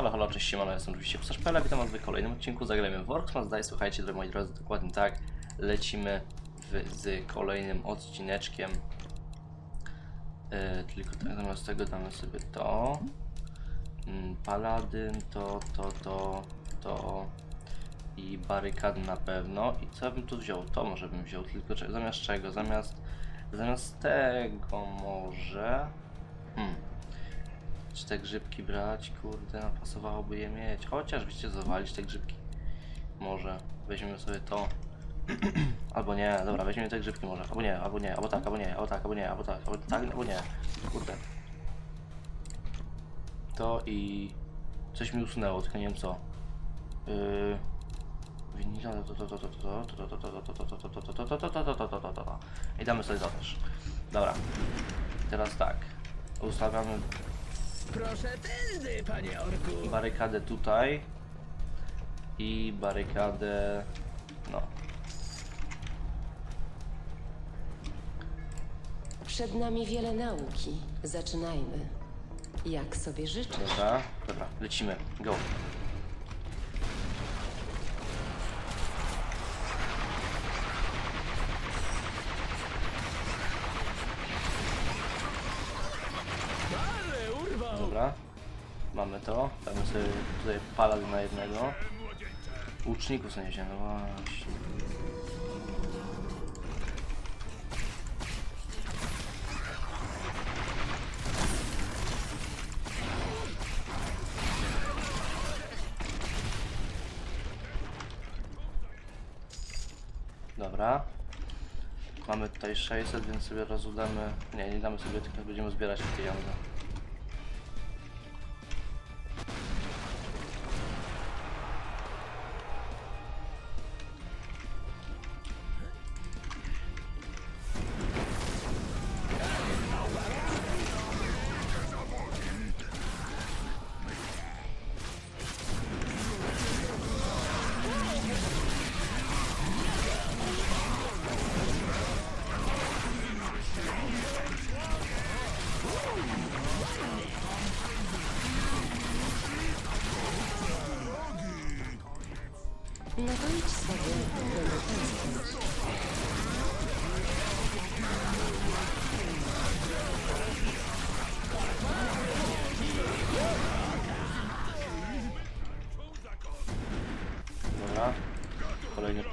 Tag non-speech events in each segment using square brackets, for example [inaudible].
Halo, halo, cześć, siemano, jestem oczywiście Psaszpela, witam was w kolejnym odcinku, zagrajmy w Worksmans Daj, słuchajcie, moi drodzy, dokładnie tak, lecimy w, z kolejnym odcineczkiem, yy, tylko tak, zamiast tego damy sobie to, mm, Paladyn, to, to, to, to i barykady na pewno, i co bym tu wziął, to może bym wziął, tylko zamiast czego, zamiast, zamiast tego może, hmm, czy te grzybki brać? Kurde, no pasowałoby je mieć. Chociaż wiecie, zawalić te grzybki. Może weźmiemy sobie to. albo nie, dobra, weźmiemy te grzybki może. Albo nie, albo nie, albo tak, albo nie, albo tak, albo nie, albo tak, albo tak, albo nie. Kurde. To i... Coś mi usunęło, tylko nie wiem co. Yy... I damy sobie to też. Dobra. Teraz tak. Ustawiamy Proszę tędy, panie orku. barykadę tutaj i barykadę no Przed nami wiele nauki. Zaczynajmy. Jak sobie życzysz? dobra, dobra, lecimy, go Ale urwał. Dobra mamy to, damy sobie tutaj palad na jednego łuczników wziąłem, no właśnie Dobra. Mamy tutaj 600, więc sobie rozudamy. Nie, nie damy sobie, tylko będziemy zbierać pieniądze.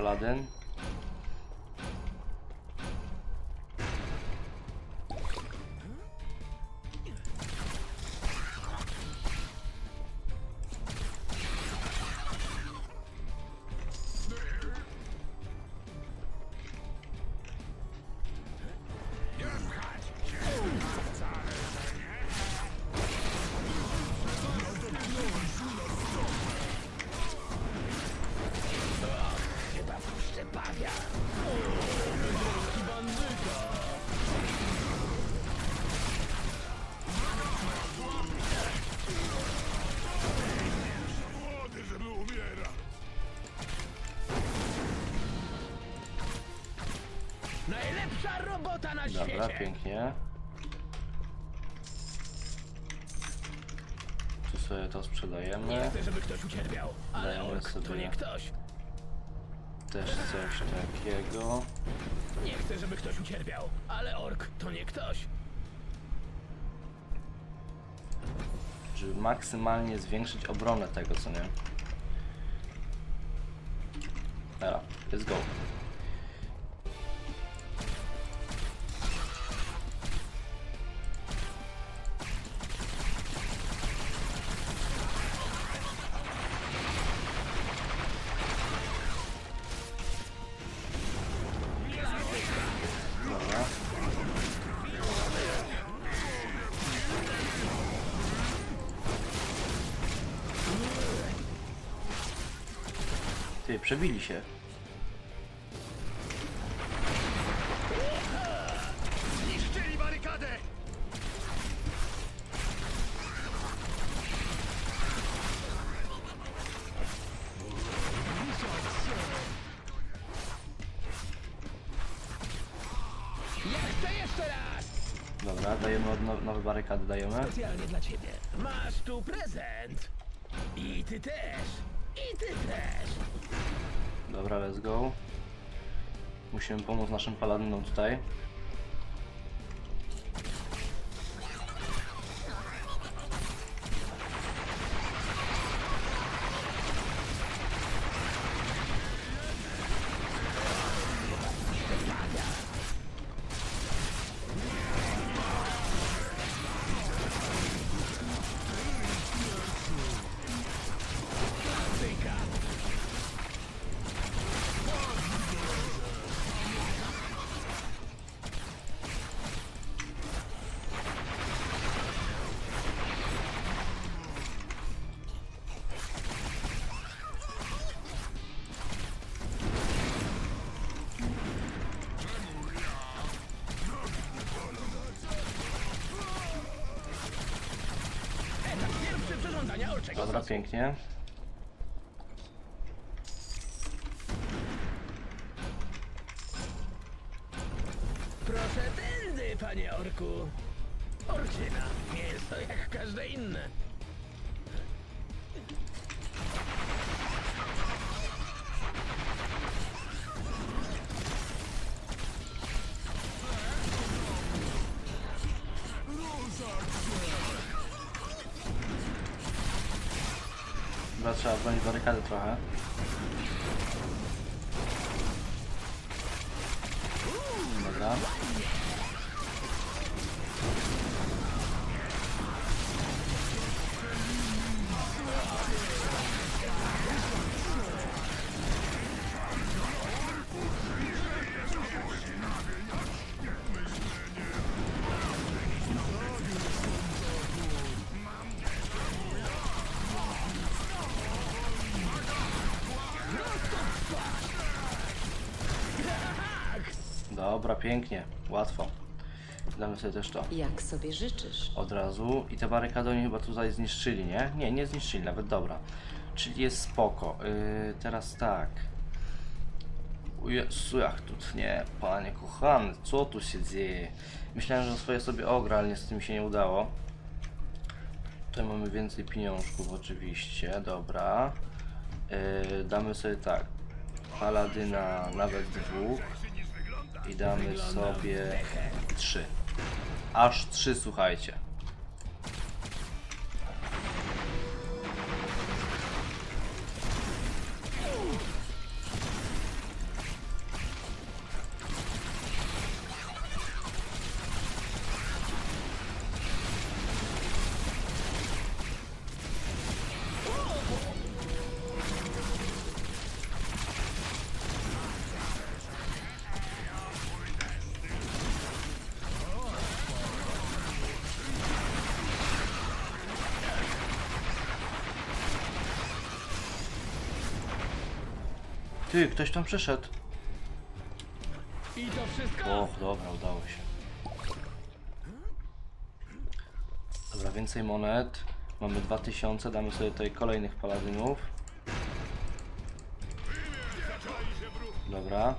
Aladdin. Najlepsza robota na Dobra, świecie. pięknie. Tu sobie to Nie sprzedajemy. chcę, żeby ktoś ucierpiał, ale Dajemy ork to sobie. nie ktoś. Też coś takiego. Nie chcę, żeby ktoś ucierpiał, ale ork to nie ktoś. Żeby maksymalnie zwiększyć obronę tego, co nie? Dobra, let's go. Ty, przebili się. Zniszczyli barykadę! Ja chcę jeszcze raz! Dobra, dajemy od now- nowe barykady, dajemy. Specjalnie dla ciebie. Masz tu prezent. ty też. I ty też. Dobra, let's go. Musimy pomóc naszym paladynom tutaj. Dobra, pięknie. Dobra, trzeba bronić barykady trochę. Dobra. Dobra, pięknie. Łatwo. Damy sobie też to Jak sobie życzysz. od razu. I te barykady oni chyba tutaj zniszczyli, nie? Nie, nie zniszczyli, nawet dobra. Czyli jest spoko. Yy, teraz tak. O Jezu, jak tu nie, panie kochany, co tu się dzieje? Myślałem, że swoje sobie ogra, ale niestety mi się nie udało. Tutaj mamy więcej pieniążków oczywiście, dobra. Yy, damy sobie tak. Paladyna nawet dwóch. I damy sobie trzy. Aż trzy, słuchajcie. Ty, ktoś tam przyszedł. I to wszystko? Och, dobra, udało się. Dobra, więcej monet. Mamy 2000, damy sobie tutaj kolejnych paladynów. Dobra.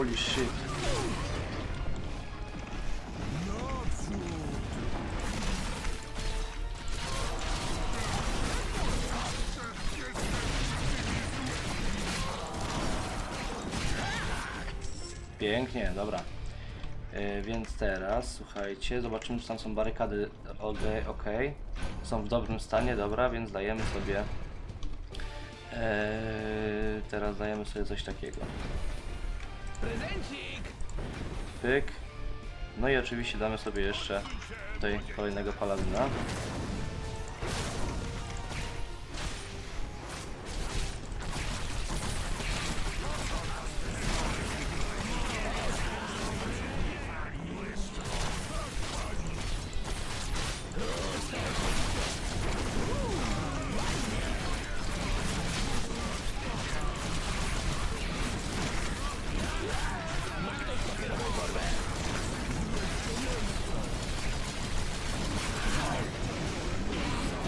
Holy shit. Pięknie, dobra. E, więc teraz, słuchajcie, zobaczymy, czy tam są barykady. Ok, ok. Są w dobrym stanie, dobra, więc dajemy sobie. E, teraz dajemy sobie coś takiego. Prezencik! Pyk. No i oczywiście damy sobie jeszcze tutaj kolejnego paladyna.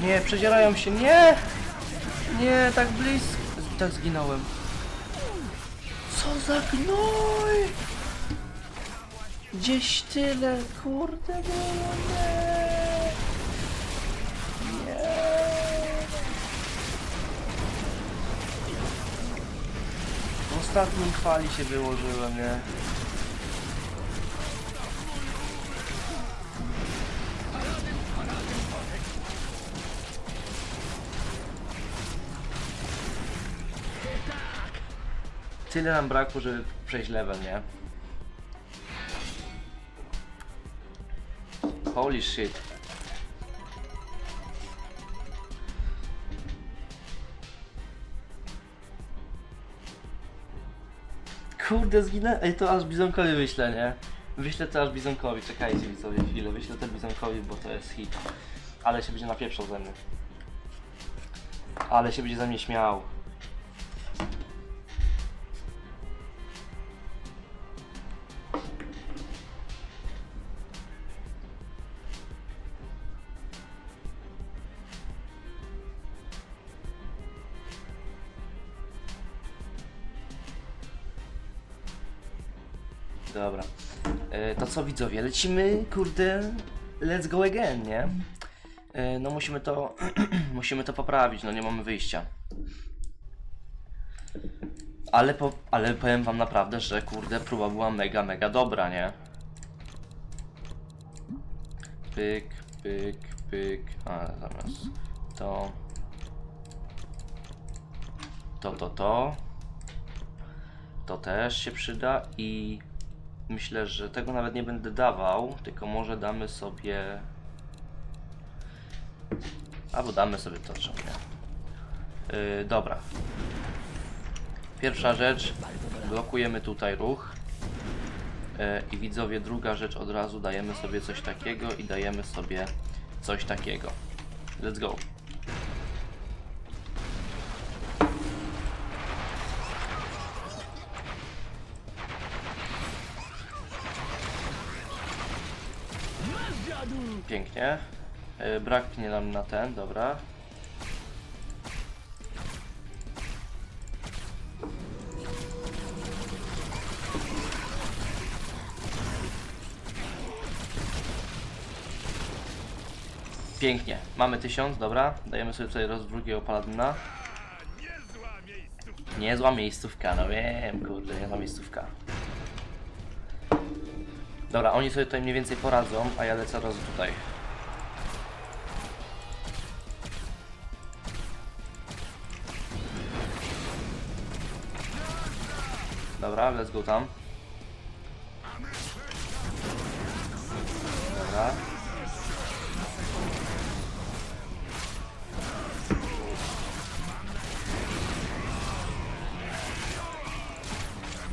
Nie, przedzierają się, nie! Nie, tak blisko. Tak zginąłem. Co za gnój! Gdzieś tyle, kurde nie! Nie! W ostatnim chwali się wyłożyłem, nie? Tyle nam brakło, żeby przejść level, nie? Holy shit. Kurde, zginę. Ej, to aż bizonkowi wyślę, nie? Wyślę to aż bizonkowi. Czekajcie widzowie chwilę. Wyślę to bizonkowi, bo to jest hit. Ale się będzie napieprzał ze mnie. Ale się będzie ze mnie śmiał. Dobra. E, to co widzowie, lecimy, kurde, let's go again, nie? E, no musimy to, [clears throat] musimy to poprawić, no nie mamy wyjścia. Ale, po, ale powiem wam naprawdę, że kurde, próba była mega, mega dobra, nie? Pyk, pyk, pyk, a zamiast to, to, to, to, to też się przyda i myślę, że tego nawet nie będę dawał, tylko może damy sobie albo damy sobie to, czemu nie. Yy, dobra. Pierwsza rzecz, blokujemy tutaj ruch. Yy, I widzowie, druga rzecz, od razu dajemy sobie coś takiego i dajemy sobie coś takiego. Let's go. Pięknie. Yy, braknie nam na ten, dobra. Pięknie. Mamy tysiąc, dobra. Dajemy sobie tutaj roz drugiego paladyna. Niezła miejscówka, no wiem, kurde, niezła miejscówka. Dobra, oni sobie tutaj mniej więcej poradzą, a ja lecę roz tutaj. Dobra, let's go tam.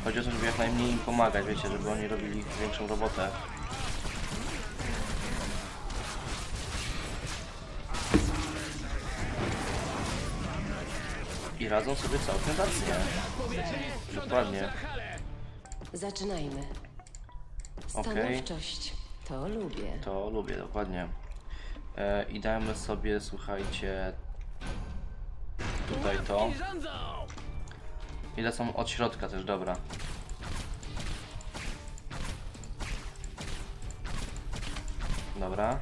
Chodzi o to, żeby jak najmniej im pomagać, wiecie, żeby oni robili większą robotę. I radzą sobie całkiem zacnie. Dokładnie. Zaczynajmy. Stanowczość. To lubię. To lubię, dokładnie. E, I dajmy sobie, słuchajcie, tutaj to. I lecą od środka też, dobra. Dobra.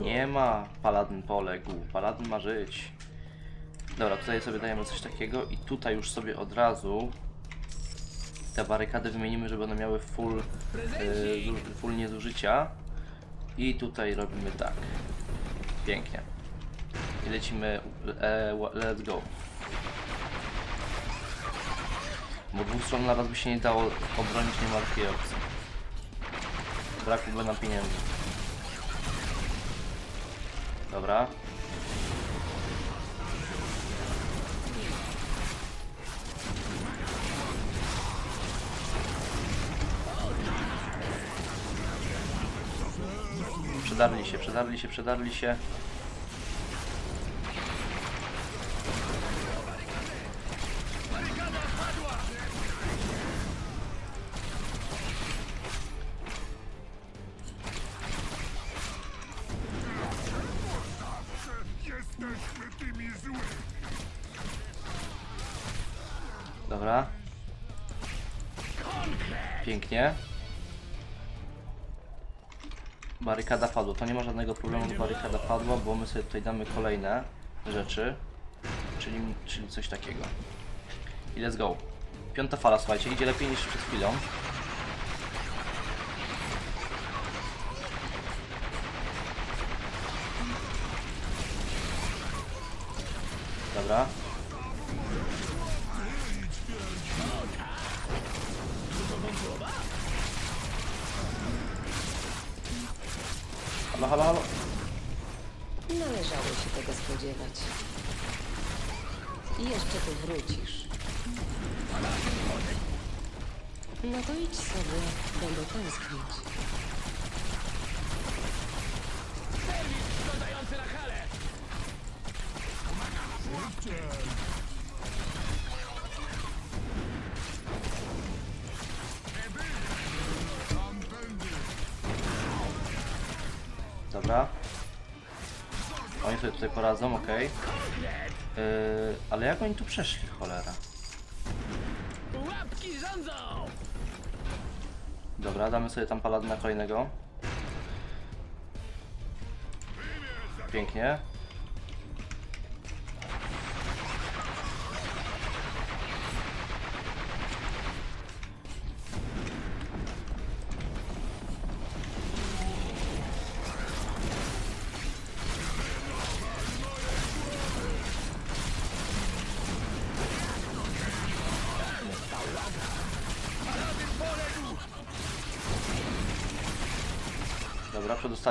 Staruszku! Nie ma. Paladyn poległ. Paladyn ma żyć. Dobra, tutaj sobie dajemy coś takiego i tutaj już sobie od razu te barykady wymienimy, żeby one miały full, e, full niezużycia. I tutaj robimy tak. Pięknie. I lecimy. E, let's go. Bo dwóch stron naraz by się nie dało obronić, nie ma takiej opcji. brakuje nam pieniędzy. Dobra. Przedarli się, przedarli się, przedarli się. Pięknie. Barykada padła. To nie ma żadnego problemu, barykada padła, bo my sobie tutaj damy kolejne rzeczy. Czyli, czyli coś takiego. I let's go. Piąta fala, słuchajcie, idzie lepiej niż przed chwilą. Dobra. Halo, halo, halo. Należało się tego spodziewać. I jeszcze tu wrócisz. No to idź sobie, będę tęsknić. Oni sobie tutaj poradzą, okej. Yy, ale jak oni tu przeszli, cholera? Łapki rządzą! Dobra, damy sobie tam paladyna kolejnego. Pięknie.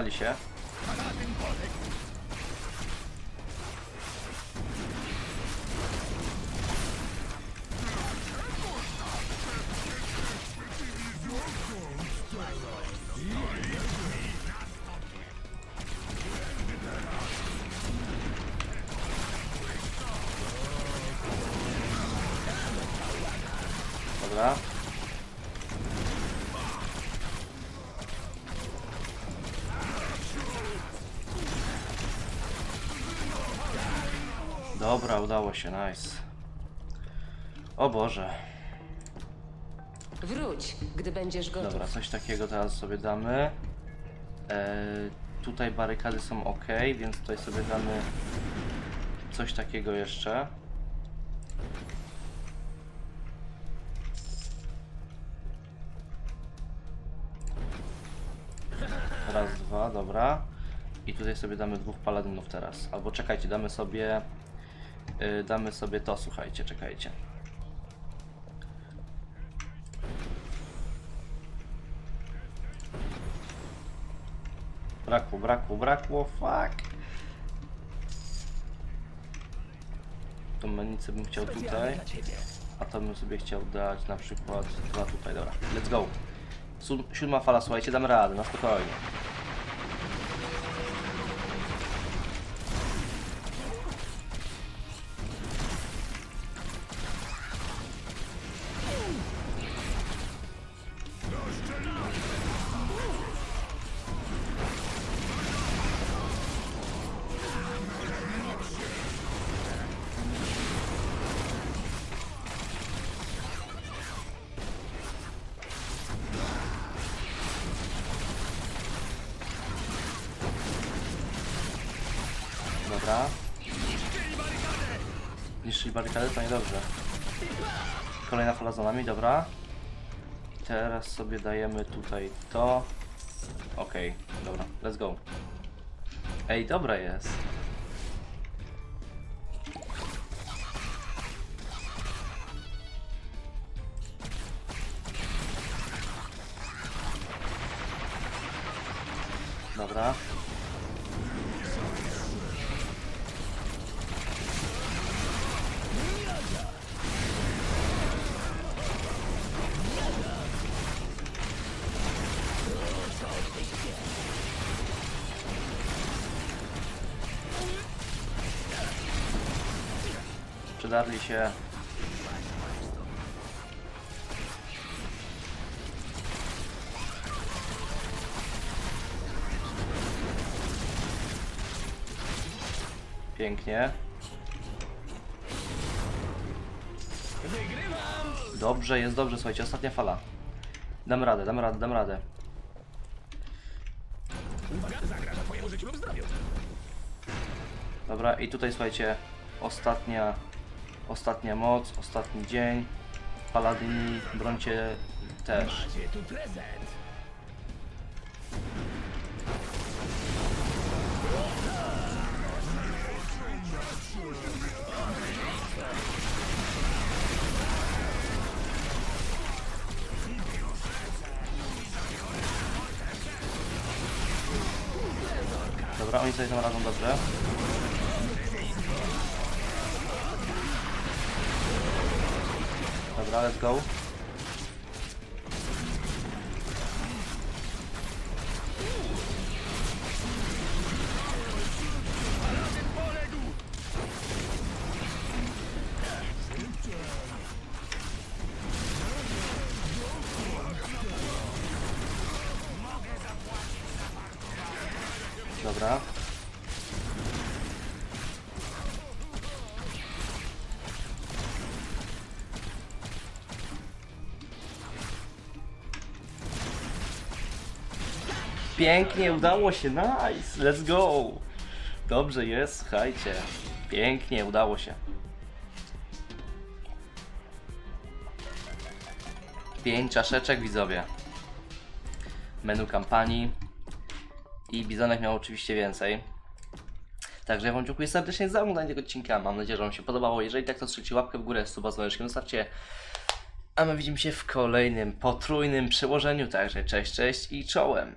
Dobra, przedostali udało się, nice. O Boże. Wróć, gdy będziesz gotów. Dobra, coś takiego teraz sobie damy. E, tutaj barykady są ok, więc tutaj sobie damy coś takiego jeszcze. Raz, dwa, dobra. I tutaj sobie damy dwóch paladynów teraz. Albo czekajcie, damy sobie. Y, damy sobie to, słuchajcie, czekajcie. Brakło, brakło, brakło, fuck. Tą menicę bym chciał tutaj, a to bym sobie chciał dać na przykład dwa tutaj, dobra. Let's go. Siódma fala, słuchajcie, damy radę, na spokojnie. Kolejna fala za nami, dobra. Teraz sobie dajemy tutaj to. Okej, dobra, let's go. Ej, dobra jest. Dobra. Przydarli się. Pięknie. Dobrze, jest dobrze, słuchajcie, ostatnia fala. Dam radę, dam radę, dam radę. Dobra, i tutaj słuchajcie, ostatnia, ostatnia moc, ostatni dzień. Paladyni, brońcie też. Dobra, oni sobie tam radzą dobrze. Dobra, let's go. Pięknie, udało się, nice, let's go. Dobrze jest, słuchajcie. Pięknie, udało się. Pięć czaszeczek, widzowie. Menu kampanii. I Bizonek miał oczywiście więcej. Także ja Wam dziękuję serdecznie za oglądanie tego odcinka. Mam nadzieję, że Wam się podobało. Jeżeli tak, to strzelcie łapkę w górę, suba z dzwoneczkiem zostawcie. A my widzimy się w kolejnym potrójnym przełożeniu. Także cześć, cześć i czołem.